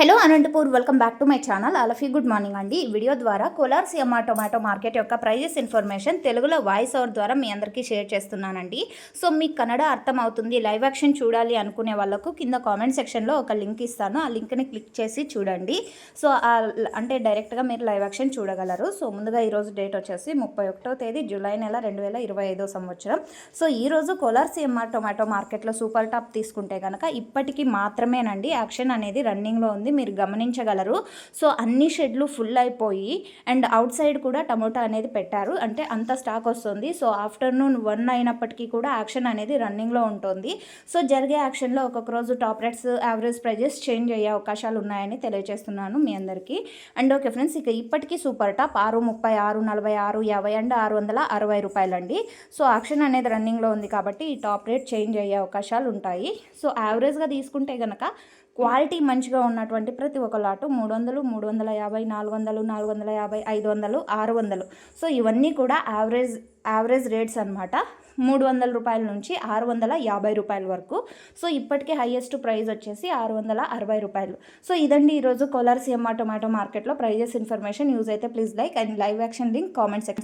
Hello Anantapur welcome back to my channel. అలఫీ good morning అండి. ఈ video ద్వారా కోలార్ సిఎంఆ టొమాటో మార్కెట్ యొక్క ప్రైజెస్ ఇన్ఫర్మేషన్ తెలుగులో వాయిస్ ఓవర్ ద్వారా మీ అందరికీ షేర్ చేస్తున్నానండి. సో మీకు కన్నడ అర్థం అవుతుంది లైవ్ యాక్షన్ చూడాలి అనుకునే వాళ్ళకు కింద కామెంట్ సెక్షన్లో ఒక లింక్ ఇస్తాను. ఆ లింక్ని క్లిక్ చేసి చూడండి. సో అంటే డైరెక్ట్గా మీరు లైవ్ యాక్షన్ చూడగలరు. సో ముందుగా ఈరోజు డేట్ వచ్చేసి ముప్పై ఒకటో తేదీ జూలై నెల రెండు వేల ఇరవై ఐదో సంవత్సరం. సో ఈరోజు కోలార్ సిఎంఆర్ టొమాటో మార్కెట్లో సూపర్ టాప్ తీసుకుంటే కనుక ఇప్పటికీ మాత్రమేనండి. యాక్షన్ అనేది రన్నింగ్లో ఉంది. మీరు గమనించగలరు. సో అన్ని షెడ్లు ఫుల్ అయిపోయి అండ్ అవుట్ సైడ్ కూడా టమోటా అనేది పెట్టారు. అంటే అంత స్టాక్ వస్తుంది. సో ఆఫ్టర్నూన్ వన్ అయినప్పటికీ కూడా యాక్షన్ అనేది రన్నింగ్లో ఉంటుంది. సో జరిగే యాక్షన్లో ఒక్కొక్క రోజు top rates average prices change అయ్యే అవకాశాలు ఉన్నాయని తెలియజేస్తున్నాను మీ అందరికీ. అండ్ ఓకే ఫ్రెండ్స్ ఇక ఇప్పటికీ సూపర్ టాప్ ఆరు ముప్పై ఆరు నలభై ఆరు యాభై అండ్ ఆరు వందల అరవై రూపాయలండి. సో యాక్షన్ అనేది రన్నింగ్లో ఉంది కాబట్టి ఈ టాప్ రేట్ చేంజ్ అయ్యే అవకాశాలు ఉంటాయి. సో యావరేజ్గా తీసుకుంటే కనుక క్వాలిటీ మంచిగా ఉన్నటువంటి ప్రతి ఒక్క లాటు మూడు వందలు మూడు వందల యాభై నాలుగు వందలు నాలుగు వందల యాభై ఐదు వందలు ఆరు వందలు సో ఇవన్నీ కూడా యావరేజ్ యావరేజ్ రేట్స్ అనమాట మూడు వందల రూపాయల నుంచి ఆరు వందల యాభై రూపాయల వరకు. సో ఇప్పటికే హైయెస్ట్ ప్రైస్ వచ్చేసి ఆరు వందల అరవై రూపాయలు. సో ఇదండి ఈరోజు కోలార్ సీఎంఆర్ టొమాటో మార్కెట్లో ప్రైజెస్ ఇన్ఫర్మేషన్. యూజ్ అయితే please like and live auction link comment section